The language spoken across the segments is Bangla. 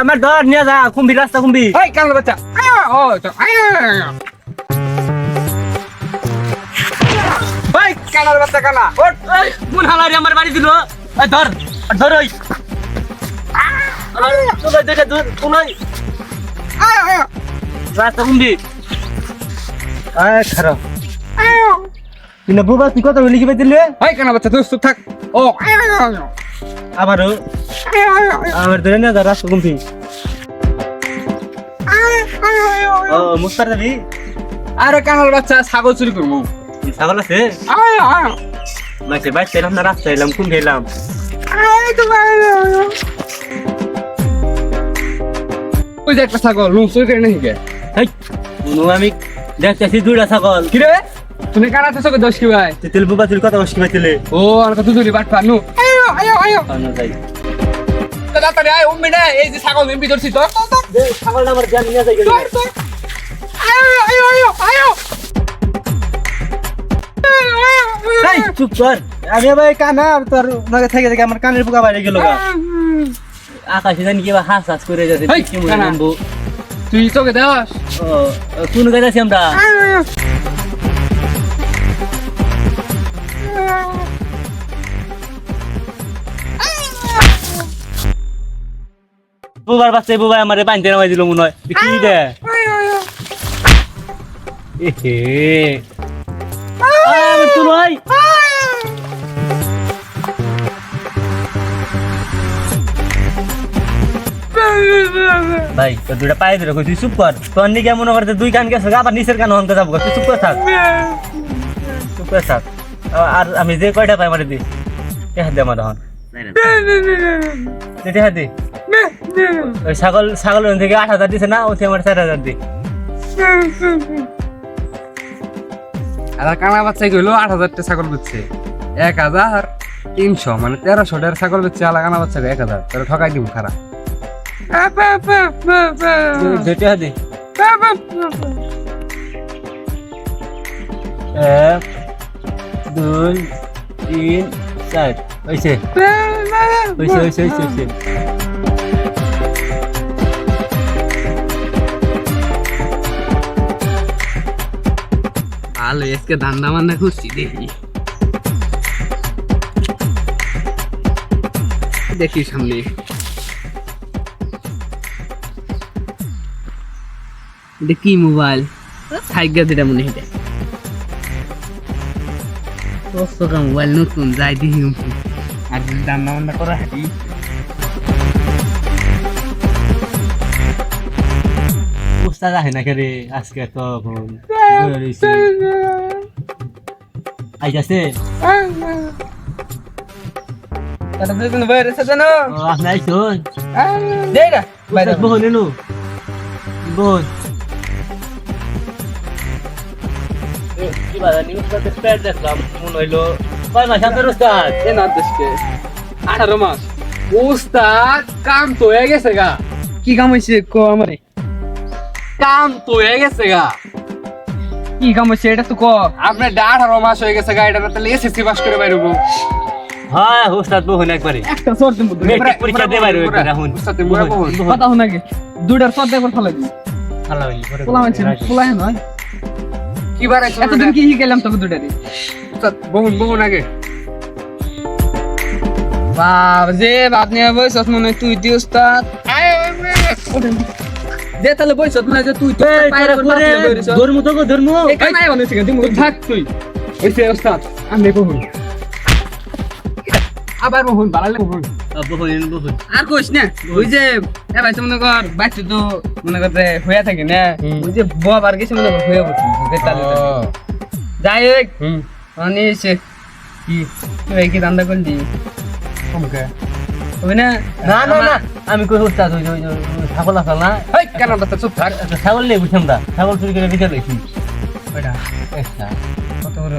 আমার ধর নিয়ে যা কুম্ভি রাস্তা কুম্ভি। এই কালো বাচ্চা? আয়া ও তো আয়া। ভাই কানার বাচ্চা কানা। ওঠ। কোন হালারি আমার বাড়ি দিল? এই ধর ধর ওই। তোলাই দেখে ধর আয়া রাস্তা কুম্ভি। আয় খারাপ আয়া। কিন্তু বুবা তুই কথা কি পাই দিলে? ভাই কানা বাচ্চা তুই চুপ থাক। ও আবারও। আমার ধরে নিয়ে যা রাস্তা আয়া ও মুস্তার যাবি আরে কানার বাচ্চা ছাগল চুরি করব। ছাগল আছে? মাসে বাইতে এলাম না রাস্তা এলাম। কুম্ভি এলাম ওই যে একটা ছাগল লুম চুরি করে নাকি কে? হেই কোনো আমি দেখতেছি দুইটা ছাগল। কি তুমি কানাতে চোখে দোষ কি ভাই? তেল বুবা তুই কথা বসকি পাইছিলে ও আর কত দূরে বাট পানু আয়ো আয়ো আয়ো। আনো যাই। তাড়াতাড়ি আয় উম্মি না এই যে ছাগল মেম্বি ধরছি তোর তোর ছাগলটা আমার জান নিয়ে যাই আয়ো আয়ো আয়ো আয়ো। এই চুপ কর। আমি ভাই কানা তোর লগে থেকে থেকে আমার কানের পোকা বাইরে গেল আকাশে জানি কি বা হাস হাস করে যাচ্ছে হেই, কি মনে নামবো। তুই চোখে দেওয়াস ও কোন গাছ আছি আমরা? বুবার বাচ্চা বুবাই আমারে বাঁধতে নামাই দিল মনে হয়। কি দে ভাই। তো দুটা পায়ে ধরে তুই চুপ কর। তোর নিকে মনে করতে দুই কান গেছে আবার নিচের কান হনতে যাব। তুই চুপ করে থাক। চুপ করে থাক। আর আমি যে কয়টা পাই মারি দি টেহা দে আমার হন টেহা দি। ওই ছাগল ছাগল ওখান থেকে আট হাজার দিছে না? ওতে আমার চার হাজার দি আর কানা বাচ্চা কইলো আট হাজার টাকা ছাগল বেচছে। এক হাজার তিনশো মানে তেরোশো টাকার ছাগল বেচছে আলা কানা বাচ্চা এক হাজার। তোরা ঠকাই দিব খারাপ দি। এক দুই তিন চার। হয়েছে হয়েছে হয়েছে হয়েছে হয়েছে ভালো আজকে ধান্দা মান্না খুঁজছি, দেখি। দেখি সামনে। কি মোবাইল? সাইগা দিটা মনে হয় মোবাইল নতুন, যাই দেখি। আর রান্না বান্না করা হাঁটি। আহে না কে আজকে তখন আইতাছে তারা দুজন বাইরে এসে আপনি আইসুন দেই বাইরে বহন এনু বহন কি বাদা নিউজ উস্তাদের দেখলাম মনে হইল কয় মাস আপনার উস্তাদ এ না দেশকে আঠারো মাস উস্তাদ কাম তো হয়ে গেছে গা কি কাম হয়েছে কো আমারে কাম তো হয়ে গেছে গা কি কাম হয়েছে এটা তো ক? আপনার আঠারো মাস হয়ে গেছে গা তাহলে এসএসসি পাস করে বাইরবো হ্যাঁ উস্তাদ বহন একবারে। একটা সর দিন মেট্রিক পরীক্ষা দিয়ে বাইরে হইবে এখন উস্তাদ দিন বড় বড় কথা শুনা কি দুইটার সর দেখবার ফেলে দিই আল্লাহ হইলি পরে পোলা মানছে পোলা নয় কি বার এতদিন কি তোকে বহুন বহুন আগে। বাপ যে বাপ নিয়ে বয়স মনে তুই দি উস্তাদ দে তাহলে বয়স মনে যে তুই তুই পায়রা করে করে ধর্ম তো ধর্ম। এই তুই থাক তুই। ওইসে উস্তাদ আমি বহুন আবার বহুন বাড়ালে বহুন বহন এনু বহন আর কইস না ওই যে এ ভাই মনে কর বাচ্চা তো মনে করতে হয়ে থাকে না। ওই যে বব আর কিছু মনে কর হয়ে বসে যাই হোক মানে সে কি তুই কি দান্দা করলি? কমকে। হবে না? না না না। আমি কই উস্তাদ ওই ওই ছাগল আছে না? কেন চুপ থাক। ছাগল নিয়ে ছাগল চুরি করে বিকেল লইছি ওইটা একটা। কত বড়?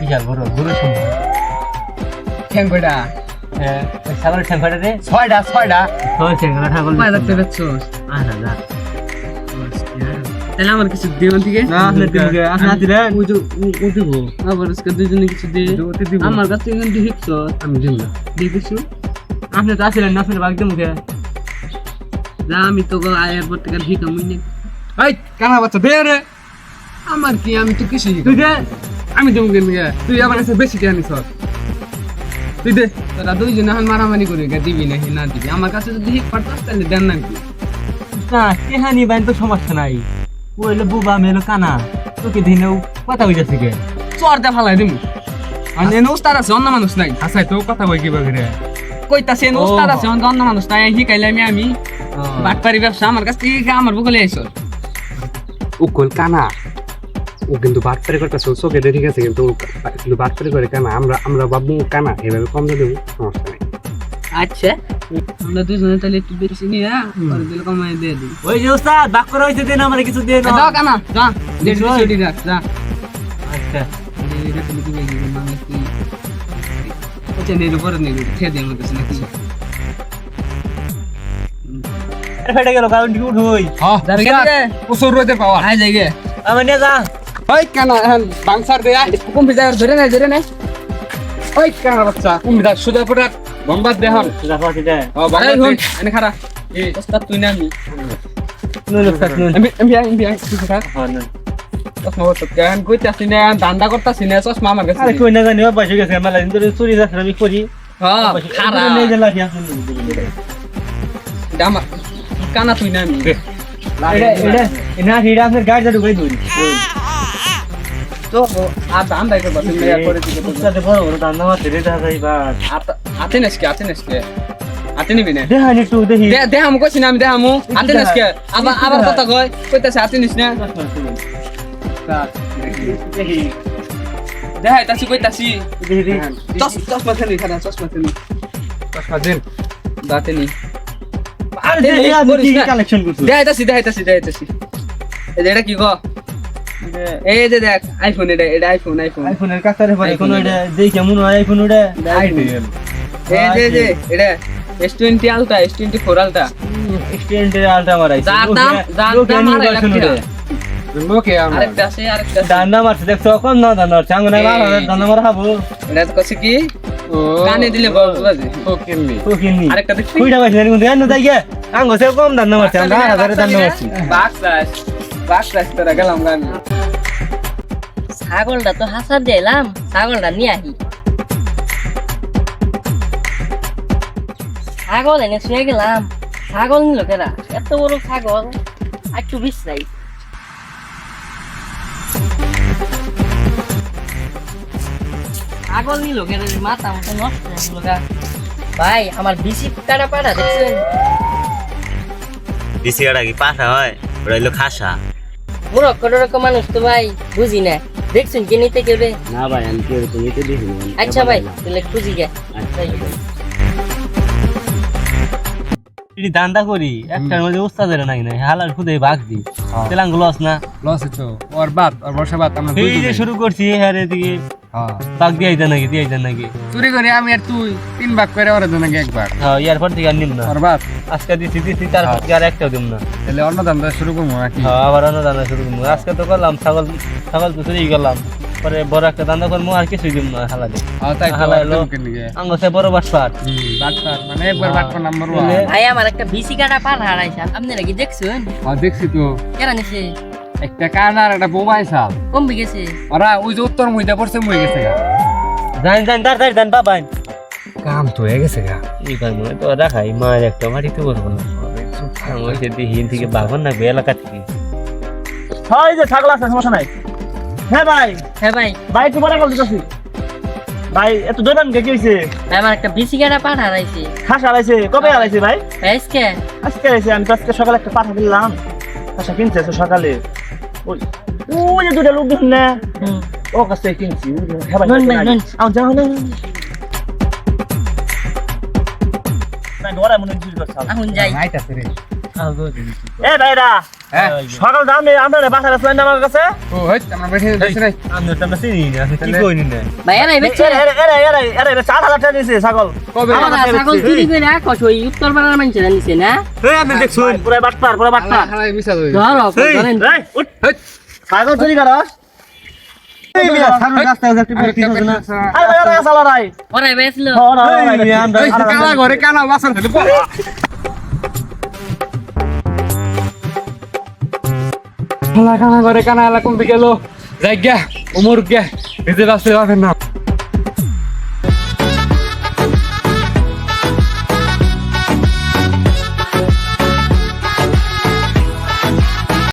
বিশাল বড় গরু সম্ভব ঠ্যাং কয়টা? হ্যাঁ ওই ছাগলের ঠ্যাংখাটা রে? ছয়টা ছয়টা। ছয় ঠ্যাংখাটা ছাগল কয় রাখতে বেচছস আট হাজার। তাহলে আমার কিছু দেবেন থেকে না আপনি দিমুকে আপনি দিলেন ওই যে ও- ও দিব। আবার আজকে দুজনে কিছু দে আমার কাছ কিন্তু আমি দিয়ে কিছু আপনি তো আসলেন না আপনার বাগ দিমুকে যা আমি তো আয়ের পর থেকে হিকাম মুই এই কানা বাচ্চা দে রে। আমার কি আমি তো কিছু তুই দে। আমি দেবো কেন? তুই আমার কাছে বেশি কেন নিছ তুই দে। তোরা দুইজনে এখন মারামারি করে গে দিবি না না দিবি। আমার কাছে যদি হিক পারতাস তাহলে দেন না কি? না কেহানি বাইন তো সমস্যা নাই। ও হইল বুবা মেলো কানা। তোকে দিনেও কথা হইতেছে কে চর দে ফালাই দিমু। আর এনে উস্তাদ আছে অন্য মানুষ নাই। আচ্ছা তো কথা কই কিবা করে। কইতাছে এনে ও। উস্তাদ আছে অন্য মানুষ নাই শিখাইলে আমি আমি বাটপারি ব্যবসা আমার কাছ থেকে আমার বগলে আইছ উকল কানা ও কিন্তু বাটপারি করতেছে চোখে ঠিক আছে কিন্তু কিন্তু বাটপারি করে কানা আমরা আমরা বাবু কানা এভাবে কম দিয়ে দেবো সমস্যা নেই। আচ্ছা। আমরা দুজনে তাহলে একটু বেশি নিয়ে পরে দিলে কমাই দিয়ে দিই। ওই যে ওস্তাদ বাক করা হইছে দেন আমার কিছু দেন দাও কানা যা। দেড় বেশি রাখ যা। আচ্ছা। মানে আচ্ছা নেই উপরে নেই খেয়ে দিয়ে নাকি ফেটে গেল কারণ কি উঠুই হ্যাঁ প্রচুর রোদে পাওয়া আয় যাইগে আমার নিয়ে যা ওই কানা হ্যাঁ বাংসার দে আয় কম ধরে নাই ধরে নাই ওই কানা বাচ্চা তুমি দা সুদা বম্বাদ দে হন যা পাচ্ছি ও বাংবাদ এই এনে খারা এই ওস্তাদ তুই না আমি নুন ওস্তাদ নুন আমি আমি আমি আমি তুই হ্যাঁ কানা তুই না দই তো আর দান্দা করবা তুমি ইয়া করে দিতে ওস্তাদে বড় বড় দান্না মারতে রে দাদা এবার আতে নেসকে আতে নেসকে আতে নিবি না? দেহানি টু দেহি দে দে আমু কইছি না আমি দে আতে নেসকে আবার আবার কথা কয় কইতাছে আতে নিস না? দেখাই তাছি কইতাছি দেহি চশ চশমা থেনি খানা চশমা থেনি চশমা দিন দাতে নি। দেখাইতাছি দেখাইতাছি দেখাইতাছি এটা কি গো? এই যে দেখ আইফোন এটা এটা আইফোন আইফোন আইফোনের কাছারে পরে কোনো এটা। দেই কেমন হয় আইফোন ওটা। এই যে যে এটা এস টোয়েন্টি আলটা এস টোয়েন্টি ফোর আলটা স্টুডেন্টের আলটা মারাইছে যার দাম দাম আড়াই লাখ টাকা। ওকে আমরা। আরেকটা আছে আরেকটা দান্না মারছে দেখছ? কম না দান্না মারছে। আঙ্গুনে বার দান্না মারা খাব এটা তো কছে কি? ও। কানে দিলে বাজে ওকে মি আরেকটা দেখছি। কুইটা পাইছে কিন্তু জানো তাই গে। আঙ্গো সে কম দান্না মারছে আমরা হাজারে দান্না মারছি। বাক্সাস বাক্সাস তোরা গেলাম গান। ছাগলটা তো হাসার দিলাম ছাগলটা নিয়ে আহি। ছাগল এনে শুয়ে গেলাম। ছাগল নিল কেরা? এত বড় ছাগল একটু বিশ্রাই। ছাগল নিল কেন মাথা মতো নষ্ট হয়ে গেল ভাই আমার বিসি কাটা পাটা দেখছেন? দিছি ওটা কি পাঠা হয়? ওটা হইল খাসা। মুরক্ক টরক্ক মানুষ তো ভাই বুঝি না। দেখছেন কে নিতে কেউ না ভাই আমি কি তুমি তো দেখি আচ্ছা ভাই তাহলে খুঁজি গে। এটি দান্দা করি একটার মধ্যে নাই খুদে ভাগ দি। তেলাঙ্গ লস না? লস হচ্ছে ওর বাদ ওর বর্ষা বাদ আমরা এই যে শুরু করছি হ্যাঁ এদিকে। হ্যাঁ। ভাগ দিয়ে আইতা নাকি দিয়ে আইতা নাকি? চুরি করে আমি আর তুই তিন ভাগ করে ওরা দুজনে একবার। হ্যাঁ ইয়ার পর থেকে আর নিম না। ওর বাদ আজকে দিছি দিছি তারপর থেকে আর একটাও দিম না। তাহলে অন্য ধান্দা শুরু করব নাকি? হ্যাঁ আবার অন্য দান্দা শুরু করব। আজকে তো করলাম ছাগল ছাগল তো চুরি করলাম। পরে বড় একটা দান্দা করব আর কিছুই দিব না হ্যাঁ হালা আর এলো। তুমি কেন গিয়ে? আঙ্গ সে বড় বাটপার। বাটপার, মানে একবার বাটপার নাম্বার ওয়ান ভাই আমার একটা বিসি কাটা পার হারাইছে আপনারা কি দেখছেন? হ্যাঁ দেখছি তো। কেন নিছে? একটা কানার একটা বোমাই সাল কমবে গেছে ওরা ওই যে উত্তর মইতে পড়ছে মই গেছে গা। জান জান তাড়াতাড়ি জান বাবাই কাম তো হয়ে গেছে গা। এই ভাই মনে তো রাখাই একটা করব না। আমার যদি হিন থেকে বাগন না এলাকা থেকে। হয় যে ছাগল আছে সমস্যা নাই। হ্যাঁ ভাই। হ্যাঁ ভাই। ভাই একটু পরে কল দিতেছি। ভাই এত দোকান কে কি হয়েছে ভাই আমার একটা বিসি কাটা পার হারাইছে। খাস আলাইছে কবে আলাইছে ভাই? আজকে। আজকে আলাইছে আমি তো আজকে সকালে একটা পাঠা দিলাম খাসা কিনছে সকালে। ওই ওই যে দুটা লোক দেখুন না ও কাছ কিনছি। আমার যাও না মনে এখন যাই আইতাছে রে এ হ্যাঁ ছাগল চুরি করে ছাগল পড়া খানা করে কানা এলা? কমতে গেল যাই গিয়া, ওমর গিয়া নিজে রাস্তায় যাবেন না।